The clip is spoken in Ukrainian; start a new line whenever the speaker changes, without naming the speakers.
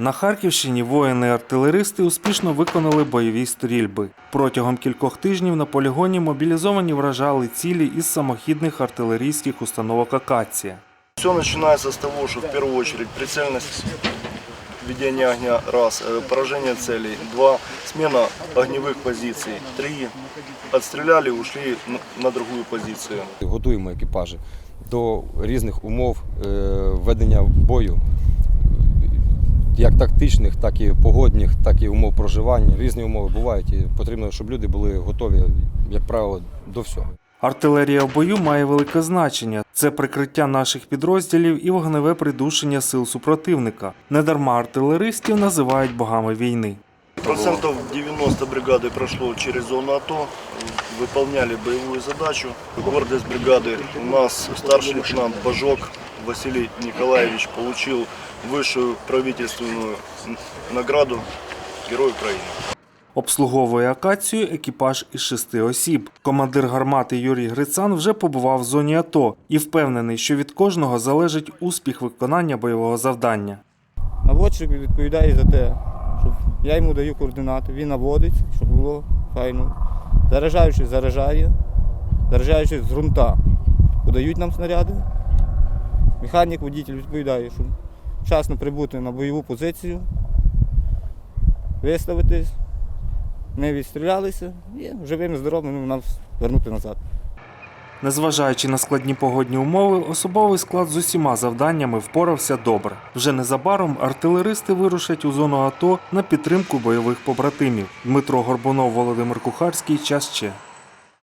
На Харківщині воїни-артилеристи успішно виконали бойові стрільби. Протягом кількох тижнів на полігоні мобілізовані вражали цілі із самохідних артилерійських установок Акація.
Все начинается с того, что в первую очередь прицельность ведения огня, раз, э, поражение два, смена огневых позиций, три, отстреляли, ушли на- другую позицию.
Готуємо екіпажі до різних умов е, ведення бою, як тактичних, так і погодних, так і умов проживання. Різні умови бувають, і потрібно, щоб люди були готові, як правило, до всього.
Артилерія в бою має велике значення. Це прикриття наших підрозділів і вогневе придушення сил супротивника. Недарма артилеристів називають богами війни.
Процентов 90 бригады прошло через зону АТО, выполняли боевую задачу. Гордость бригады у нас старший лейтенант Бажок Василий Николаевич получил высшую правительственную награду Герой Украины.
Обслуговує акацію екіпаж із шести осіб. Командир гармати Юрій Грицан вже побував в зоні АТО і впевнений, що від кожного залежить успіх виконання бойового завдання.
Наводчик відповідає за те, що я йому даю координати, він наводить, щоб було файно. Заряджаючий заряджає, заряджаючий з ґрунта подають нам снаряди. Механік, водитель відповідає, що вчасно прибути на бойову позицію, виставитись. Ми відстрілялися і живими, здоровими нас вернути назад.
Незважаючи на складні погодні умови, особовий склад з усіма завданнями впорався добре. Вже незабаром артилеристи вирушать у зону АТО на підтримку бойових побратимів. Дмитро Горбунов, Володимир Кухарський. Час ще.